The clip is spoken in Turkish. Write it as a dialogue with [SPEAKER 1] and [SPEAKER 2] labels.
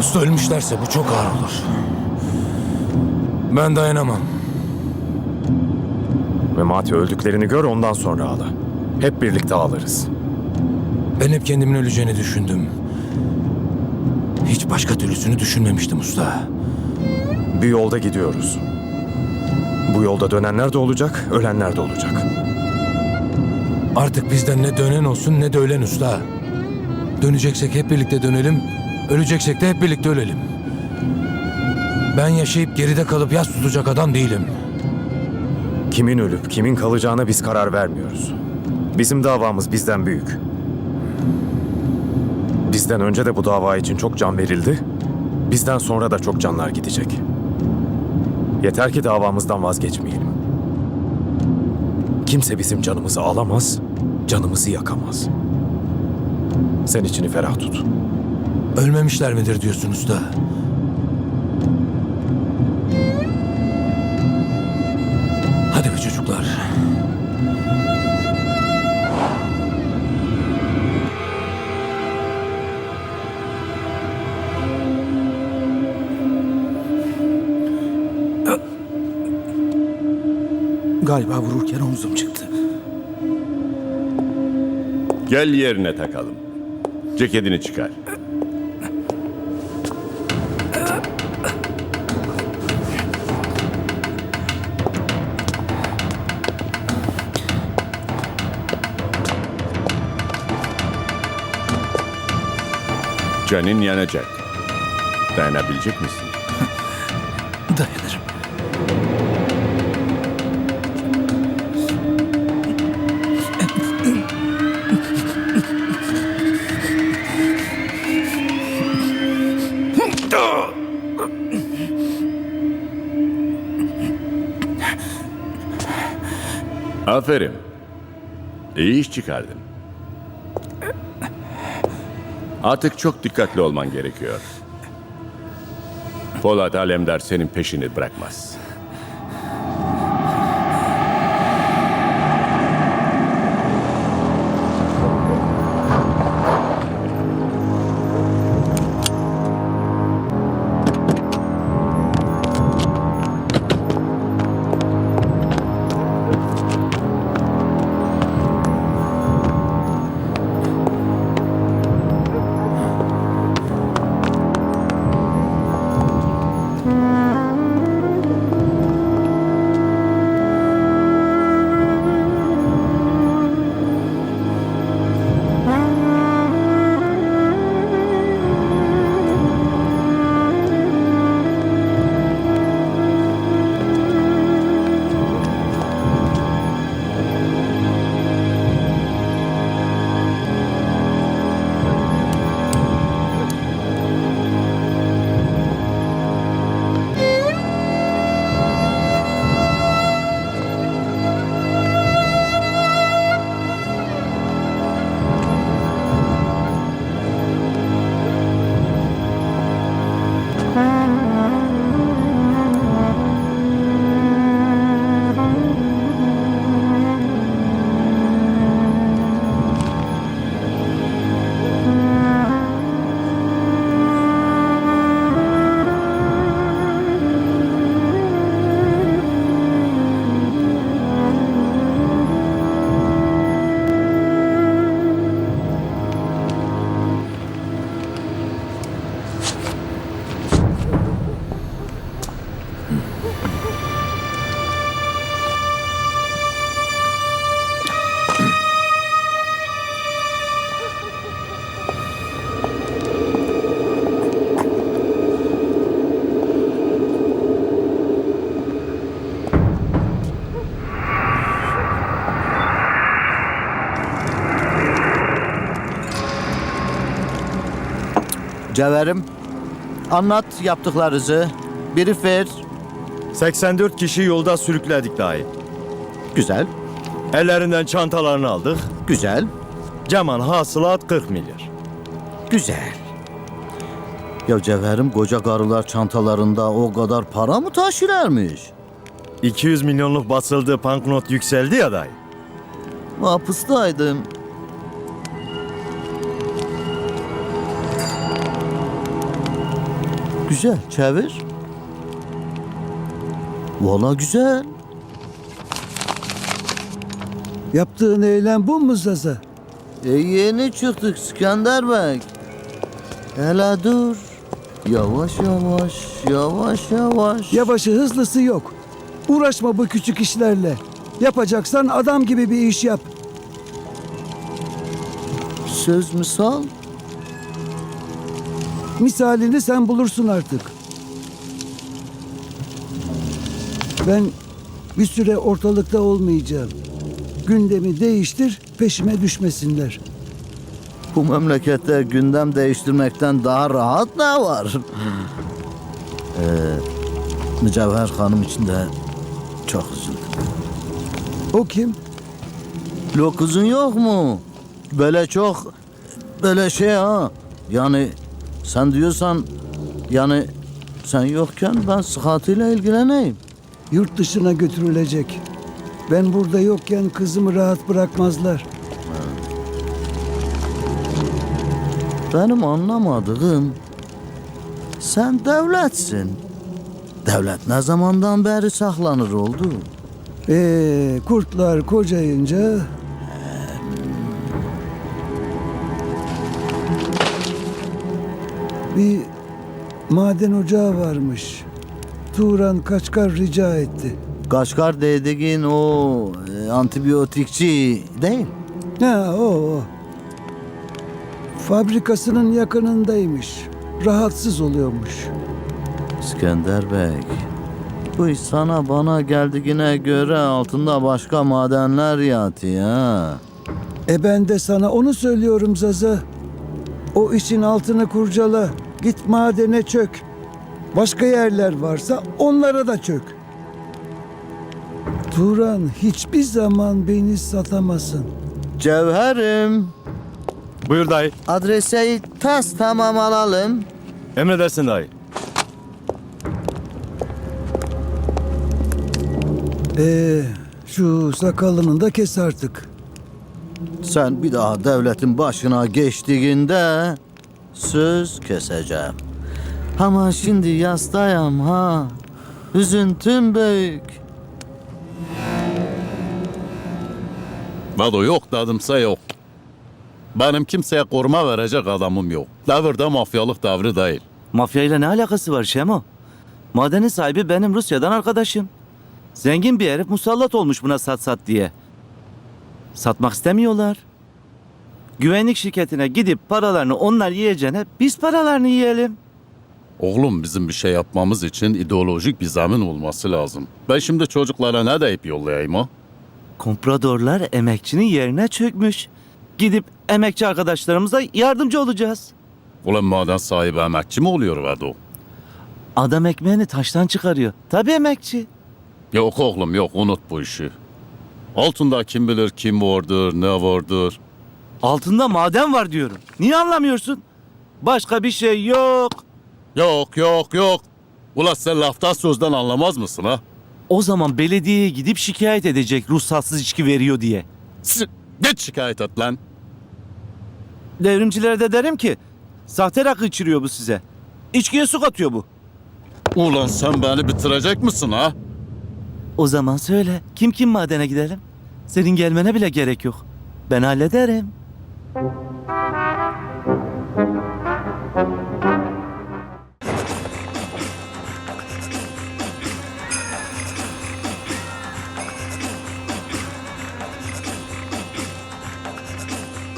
[SPEAKER 1] Usta ölmüşlerse bu çok ağır olur. Ben dayanamam.
[SPEAKER 2] Memati öldüklerini gör ondan sonra ağla. Hep birlikte ağlarız.
[SPEAKER 1] Ben hep kendimin öleceğini düşündüm. Hiç başka türlüsünü düşünmemiştim usta.
[SPEAKER 2] Bir yolda gidiyoruz. Bu yolda dönenler de olacak, ölenler de olacak.
[SPEAKER 1] Artık bizden ne dönen olsun ne de ölen usta. Döneceksek hep birlikte dönelim, öleceksek de hep birlikte ölelim. Ben yaşayıp geride kalıp yas tutacak adam değilim.
[SPEAKER 2] Kimin ölüp kimin kalacağına biz karar vermiyoruz. Bizim davamız bizden büyük. Bizden önce de bu dava için çok can verildi. Bizden sonra da çok canlar gidecek. Yeter ki davamızdan vazgeçmeyelim. Kimse bizim canımızı alamaz, canımızı yakamaz. Sen içini ferah tut.
[SPEAKER 1] Ölmemişler midir diyorsun usta? Hadi be çocuklar.
[SPEAKER 3] Galiba vururken omzum çıktı.
[SPEAKER 4] Gel yerine takalım. Ceketini çıkar. Canın yanacak. Dayanabilecek misin?
[SPEAKER 3] Dayanırım.
[SPEAKER 4] Aferin. İyi iş çıkardın. Artık çok dikkatli olman gerekiyor. Polat Alemdar senin peşini bırakmaz.
[SPEAKER 5] Cevherim, anlat yaptıklarınızı. Biri ver.
[SPEAKER 6] 84 kişi yolda sürükledik dahi.
[SPEAKER 5] Güzel,
[SPEAKER 6] Ellerinden çantalarını aldık.
[SPEAKER 5] güzel,
[SPEAKER 6] Cemal hasılat 40 milyar.
[SPEAKER 5] güzel. Ya Cevherim koca karılar çantalarında o kadar para mı taşırarmış?
[SPEAKER 6] 200 milyonluk basıldığı banknot yükseldi ya dahi.
[SPEAKER 5] Hapistaydım. Güzel, çevir. Valla güzel.
[SPEAKER 3] Yaptığın eylem bu mu Zaza?
[SPEAKER 5] E yeni çıktık İskender Bey. Hele dur. Yavaş yavaş, yavaş yavaş.
[SPEAKER 3] Yavaşı hızlısı yok. Uğraşma bu küçük işlerle. Yapacaksan adam gibi bir iş yap.
[SPEAKER 5] Söz misal.
[SPEAKER 3] Misalini sen bulursun artık. Ben bir süre ortalıkta olmayacağım. Gündemi değiştir, peşime düşmesinler.
[SPEAKER 5] Bu memlekette gündem değiştirmekten daha rahat ne var? ee, Mücevher Hanım için de çok üzüldüm.
[SPEAKER 3] O kim?
[SPEAKER 5] Lokuzun yok mu? Böyle çok böyle şey ha. Yani sen diyorsan yani sen yokken ben sıhhatıyla ilgileneyim.
[SPEAKER 3] Yurt dışına götürülecek. Ben burada yokken kızımı rahat bırakmazlar.
[SPEAKER 5] Benim anlamadığım sen devletsin. Devlet ne zamandan beri saklanır oldu?
[SPEAKER 3] Ee, kurtlar kocayınca bir maden ocağı varmış. Turan Kaçkar rica etti.
[SPEAKER 5] Kaşkar dediğin o e, antibiyotikçi değil.
[SPEAKER 3] Ha o o. Fabrikasının yakınındaymış. Rahatsız oluyormuş.
[SPEAKER 5] İskender Bey. Bu iş sana bana geldiğine göre altında başka madenler yatıyor ha.
[SPEAKER 3] E ben de sana onu söylüyorum Zaza. O işin altını kurcala. Git madene çök. Başka yerler varsa onlara da çök. Turan hiçbir zaman beni satamasın.
[SPEAKER 5] Cevherim.
[SPEAKER 6] Buyur dayı.
[SPEAKER 5] Adreseyi tas tamam alalım.
[SPEAKER 6] Emredersin dayı.
[SPEAKER 3] Ee, şu sakalını da kes artık.
[SPEAKER 5] Sen bir daha devletin başına geçtiğinde söz keseceğim. Ama şimdi yastayım ha. Üzüntüm büyük.
[SPEAKER 7] Vado yok dedimse yok. Benim kimseye koruma verecek adamım yok. Devirde mafyalık devri değil.
[SPEAKER 8] Mafyayla ne alakası var Şemo? Madenin sahibi benim Rusya'dan arkadaşım. Zengin bir herif musallat olmuş buna sat sat diye. Satmak istemiyorlar. Güvenlik şirketine gidip paralarını onlar yiyeceğine biz paralarını yiyelim.
[SPEAKER 7] Oğlum bizim bir şey yapmamız için ideolojik bir zemin olması lazım. Ben şimdi çocuklara ne deyip yollayayım ha?
[SPEAKER 8] Kompradorlar emekçinin yerine çökmüş. Gidip emekçi arkadaşlarımıza yardımcı olacağız.
[SPEAKER 7] Ulan maden sahibi emekçi mi oluyor Vado?
[SPEAKER 8] Adam ekmeğini taştan çıkarıyor. Tabii emekçi.
[SPEAKER 7] Yok oğlum yok unut bu işi. Altında kim bilir kim vardır ne vardır.
[SPEAKER 8] Altında maden var diyorum. Niye anlamıyorsun? Başka bir şey yok.
[SPEAKER 7] Yok yok yok. Ulan sen laftan sözden anlamaz mısın ha?
[SPEAKER 8] O zaman belediyeye gidip şikayet edecek ruhsatsız içki veriyor diye.
[SPEAKER 7] S- Git şikayet et lan.
[SPEAKER 8] Devrimcilere de derim ki sahte rakı içiriyor bu size. İçkiye su katıyor bu.
[SPEAKER 7] Ulan sen beni bitirecek misin ha?
[SPEAKER 8] O zaman söyle kim kim madene gidelim? Senin gelmene bile gerek yok. Ben hallederim. thank you